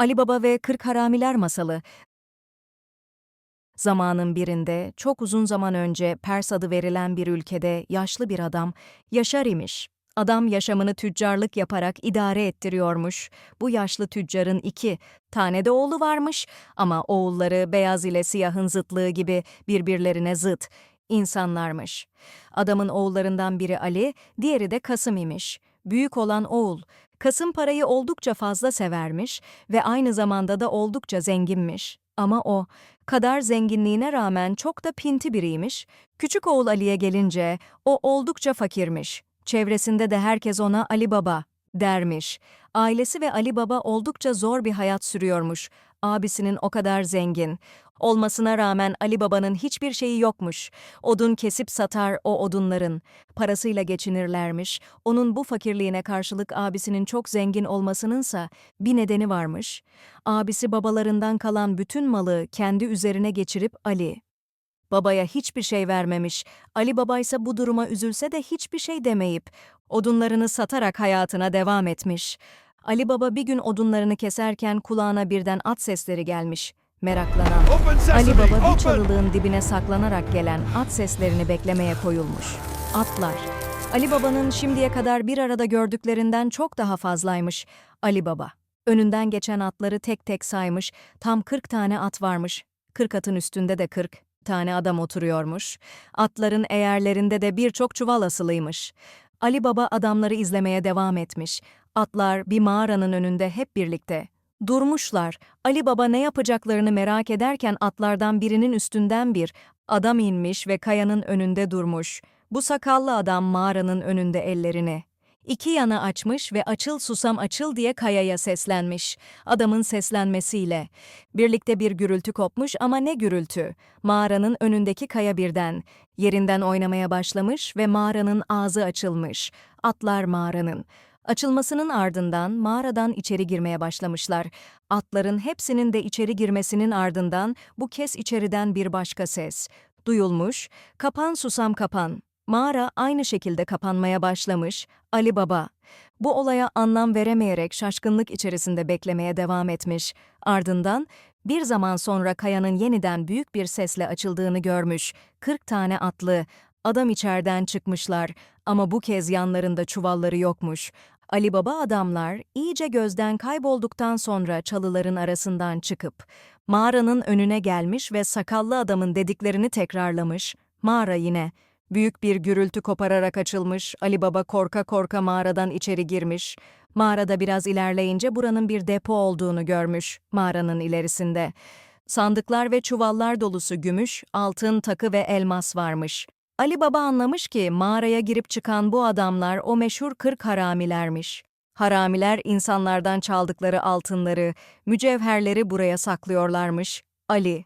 Ali Baba ve Kırk Haramiler masalı. Zamanın birinde, çok uzun zaman önce Pers adı verilen bir ülkede yaşlı bir adam Yaşar imiş. Adam yaşamını tüccarlık yaparak idare ettiriyormuş. Bu yaşlı tüccarın iki tane de oğlu varmış ama oğulları beyaz ile siyahın zıtlığı gibi birbirlerine zıt insanlarmış. Adamın oğullarından biri Ali, diğeri de Kasım imiş. Büyük olan oğul, Kasım parayı oldukça fazla severmiş ve aynı zamanda da oldukça zenginmiş. Ama o, kadar zenginliğine rağmen çok da pinti biriymiş. Küçük oğul Ali'ye gelince, o oldukça fakirmiş. Çevresinde de herkes ona Ali Baba dermiş. Ailesi ve Ali Baba oldukça zor bir hayat sürüyormuş. Abisinin o kadar zengin. Olmasına rağmen Ali Baba'nın hiçbir şeyi yokmuş. Odun kesip satar o odunların. Parasıyla geçinirlermiş. Onun bu fakirliğine karşılık abisinin çok zengin olmasınınsa bir nedeni varmış. Abisi babalarından kalan bütün malı kendi üzerine geçirip Ali. Babaya hiçbir şey vermemiş. Ali Baba ise bu duruma üzülse de hiçbir şey demeyip odunlarını satarak hayatına devam etmiş. Ali Baba bir gün odunlarını keserken kulağına birden at sesleri gelmiş. Meraklanan Ali Baba bir çalılığın dibine saklanarak gelen at seslerini beklemeye koyulmuş. Atlar. Ali Baba'nın şimdiye kadar bir arada gördüklerinden çok daha fazlaymış. Ali Baba. Önünden geçen atları tek tek saymış. Tam 40 tane at varmış. 40 atın üstünde de 40 tane adam oturuyormuş. Atların eğerlerinde de birçok çuval asılıymış. Ali Baba adamları izlemeye devam etmiş. Atlar bir mağaranın önünde hep birlikte. Durmuşlar. Ali Baba ne yapacaklarını merak ederken atlardan birinin üstünden bir adam inmiş ve kayanın önünde durmuş. Bu sakallı adam mağaranın önünde ellerini. İki yana açmış ve açıl susam açıl diye kayaya seslenmiş. Adamın seslenmesiyle. Birlikte bir gürültü kopmuş ama ne gürültü? Mağaranın önündeki kaya birden. Yerinden oynamaya başlamış ve mağaranın ağzı açılmış. Atlar mağaranın. Açılmasının ardından mağaradan içeri girmeye başlamışlar. Atların hepsinin de içeri girmesinin ardından bu kez içeriden bir başka ses. Duyulmuş, kapan susam kapan. Mağara aynı şekilde kapanmaya başlamış. Ali Baba, bu olaya anlam veremeyerek şaşkınlık içerisinde beklemeye devam etmiş. Ardından bir zaman sonra kayanın yeniden büyük bir sesle açıldığını görmüş. 40 tane atlı, adam içeriden çıkmışlar ama bu kez yanlarında çuvalları yokmuş. Ali Baba adamlar iyice gözden kaybolduktan sonra çalıların arasından çıkıp mağaranın önüne gelmiş ve sakallı adamın dediklerini tekrarlamış. Mağara yine büyük bir gürültü kopararak açılmış. Ali Baba korka korka mağaradan içeri girmiş. Mağarada biraz ilerleyince buranın bir depo olduğunu görmüş mağaranın ilerisinde. Sandıklar ve çuvallar dolusu gümüş, altın, takı ve elmas varmış. Ali Baba anlamış ki mağaraya girip çıkan bu adamlar o meşhur kırk haramilermiş. Haramiler insanlardan çaldıkları altınları, mücevherleri buraya saklıyorlarmış. Ali,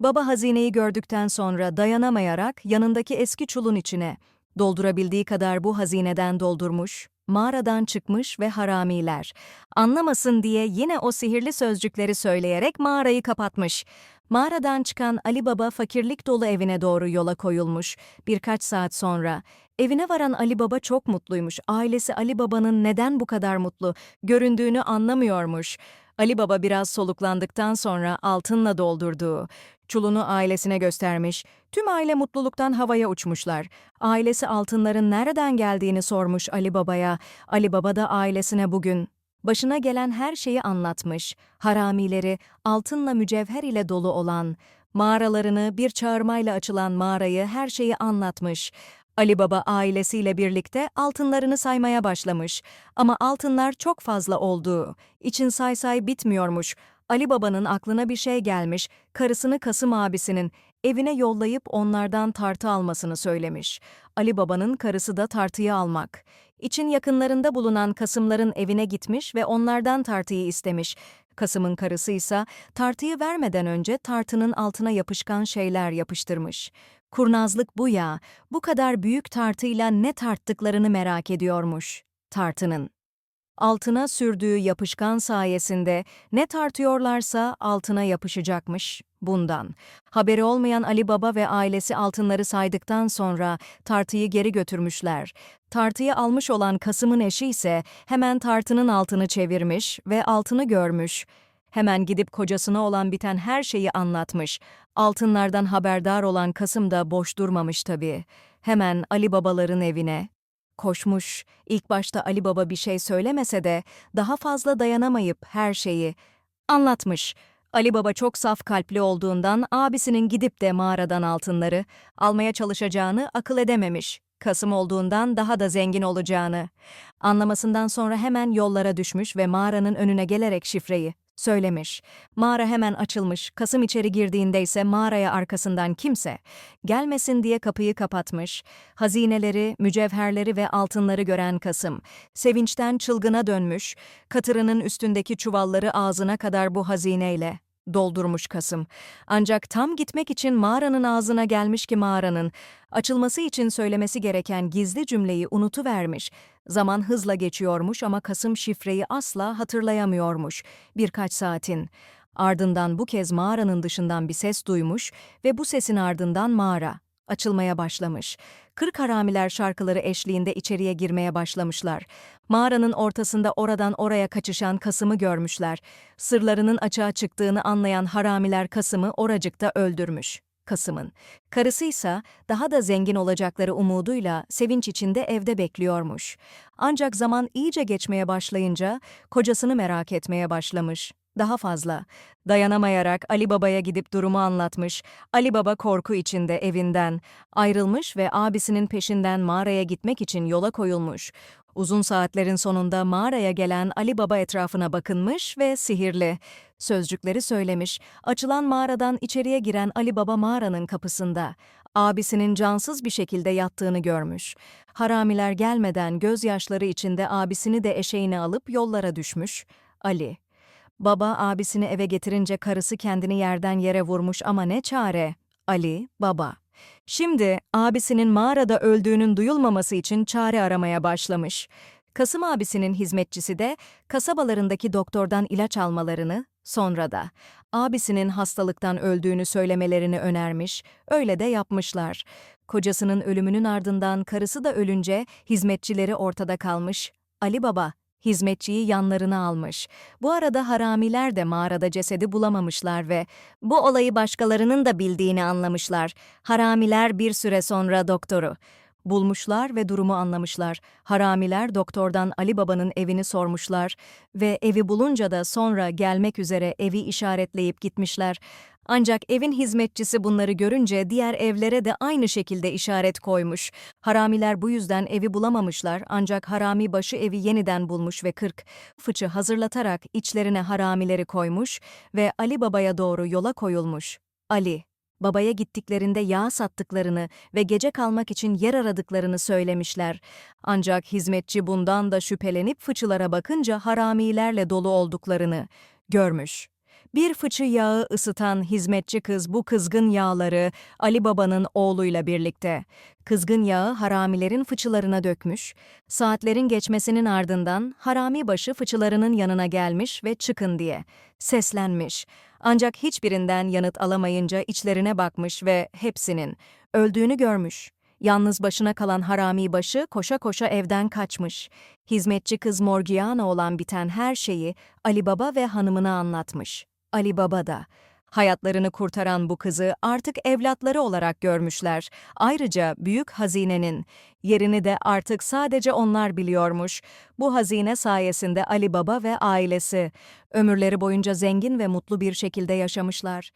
baba hazineyi gördükten sonra dayanamayarak yanındaki eski çulun içine, doldurabildiği kadar bu hazineden doldurmuş, mağaradan çıkmış ve haramiler. Anlamasın diye yine o sihirli sözcükleri söyleyerek mağarayı kapatmış. Mağaradan çıkan Ali Baba fakirlik dolu evine doğru yola koyulmuş. Birkaç saat sonra evine varan Ali Baba çok mutluymuş. Ailesi Ali Baba'nın neden bu kadar mutlu göründüğünü anlamıyormuş. Ali Baba biraz soluklandıktan sonra altınla doldurduğu çulunu ailesine göstermiş. Tüm aile mutluluktan havaya uçmuşlar. Ailesi altınların nereden geldiğini sormuş Ali Baba'ya. Ali Baba da ailesine bugün başına gelen her şeyi anlatmış. Haramileri altınla mücevher ile dolu olan, mağaralarını bir çağırmayla açılan mağarayı her şeyi anlatmış. Ali Baba ailesiyle birlikte altınlarını saymaya başlamış. Ama altınlar çok fazla olduğu, için say say bitmiyormuş. Ali Baba'nın aklına bir şey gelmiş, karısını Kasım abisinin evine yollayıp onlardan tartı almasını söylemiş. Ali Baba'nın karısı da tartıyı almak. İçin yakınlarında bulunan Kasımların evine gitmiş ve onlardan tartıyı istemiş. Kasım'ın karısı ise tartıyı vermeden önce tartının altına yapışkan şeyler yapıştırmış. Kurnazlık bu ya, bu kadar büyük tartıyla ne tarttıklarını merak ediyormuş. Tartının. Altına sürdüğü yapışkan sayesinde ne tartıyorlarsa altına yapışacakmış bundan. Haberi olmayan Ali Baba ve ailesi altınları saydıktan sonra tartıyı geri götürmüşler. Tartıyı almış olan Kasım'ın eşi ise hemen tartının altını çevirmiş ve altını görmüş. Hemen gidip kocasına olan biten her şeyi anlatmış. Altınlardan haberdar olan Kasım da boş durmamış tabii. Hemen Ali babaların evine koşmuş. İlk başta Ali Baba bir şey söylemese de daha fazla dayanamayıp her şeyi anlatmış. Ali Baba çok saf kalpli olduğundan abisinin gidip de mağaradan altınları almaya çalışacağını akıl edememiş. Kasım olduğundan daha da zengin olacağını. Anlamasından sonra hemen yollara düşmüş ve mağaranın önüne gelerek şifreyi söylemiş. Mağara hemen açılmış. Kasım içeri girdiğinde ise mağaraya arkasından kimse gelmesin diye kapıyı kapatmış. Hazineleri, mücevherleri ve altınları gören Kasım sevinçten çılgına dönmüş. Katırının üstündeki çuvalları ağzına kadar bu hazineyle doldurmuş Kasım. Ancak tam gitmek için mağaranın ağzına gelmiş ki mağaranın açılması için söylemesi gereken gizli cümleyi unutuvermiş. Zaman hızla geçiyormuş ama Kasım şifreyi asla hatırlayamıyormuş. Birkaç saatin. Ardından bu kez mağaranın dışından bir ses duymuş ve bu sesin ardından mağara açılmaya başlamış. Kırk haramiler şarkıları eşliğinde içeriye girmeye başlamışlar. Mağaranın ortasında oradan oraya kaçışan Kasım'ı görmüşler. Sırlarının açığa çıktığını anlayan haramiler Kasım'ı oracıkta öldürmüş. Kasım'ın. Karısıysa daha da zengin olacakları umuduyla sevinç içinde evde bekliyormuş. Ancak zaman iyice geçmeye başlayınca kocasını merak etmeye başlamış. Daha fazla. Dayanamayarak Ali Baba'ya gidip durumu anlatmış. Ali Baba korku içinde evinden ayrılmış ve abisinin peşinden mağaraya gitmek için yola koyulmuş. Uzun saatlerin sonunda mağaraya gelen Ali Baba etrafına bakınmış ve sihirli sözcükleri söylemiş. Açılan mağaradan içeriye giren Ali Baba mağaranın kapısında. Abisinin cansız bir şekilde yattığını görmüş. Haramiler gelmeden gözyaşları içinde abisini de eşeğine alıp yollara düşmüş. Ali. Baba abisini eve getirince karısı kendini yerden yere vurmuş ama ne çare? Ali, baba. Şimdi abisinin mağarada öldüğünün duyulmaması için çare aramaya başlamış. Kasım abisinin hizmetçisi de kasabalarındaki doktordan ilaç almalarını, sonra da abisinin hastalıktan öldüğünü söylemelerini önermiş, öyle de yapmışlar. Kocasının ölümünün ardından karısı da ölünce hizmetçileri ortada kalmış. Ali Baba hizmetçiyi yanlarına almış. Bu arada haramiler de mağarada cesedi bulamamışlar ve bu olayı başkalarının da bildiğini anlamışlar. Haramiler bir süre sonra doktoru bulmuşlar ve durumu anlamışlar. Haramiler doktordan Ali Baba'nın evini sormuşlar ve evi bulunca da sonra gelmek üzere evi işaretleyip gitmişler. Ancak evin hizmetçisi bunları görünce diğer evlere de aynı şekilde işaret koymuş. Haramiler bu yüzden evi bulamamışlar ancak harami başı evi yeniden bulmuş ve kırk fıçı hazırlatarak içlerine haramileri koymuş ve Ali Baba'ya doğru yola koyulmuş. Ali, babaya gittiklerinde yağ sattıklarını ve gece kalmak için yer aradıklarını söylemişler. Ancak hizmetçi bundan da şüphelenip fıçılara bakınca haramilerle dolu olduklarını görmüş. Bir fıçı yağı ısıtan hizmetçi kız bu kızgın yağları Ali Baba'nın oğluyla birlikte. Kızgın yağı haramilerin fıçılarına dökmüş. Saatlerin geçmesinin ardından harami başı fıçılarının yanına gelmiş ve çıkın diye seslenmiş. Ancak hiçbirinden yanıt alamayınca içlerine bakmış ve hepsinin öldüğünü görmüş. Yalnız başına kalan harami başı koşa koşa evden kaçmış. Hizmetçi kız Morgiana olan biten her şeyi Ali Baba ve hanımına anlatmış. Ali Baba da hayatlarını kurtaran bu kızı artık evlatları olarak görmüşler. Ayrıca büyük hazinenin yerini de artık sadece onlar biliyormuş. Bu hazine sayesinde Ali Baba ve ailesi ömürleri boyunca zengin ve mutlu bir şekilde yaşamışlar.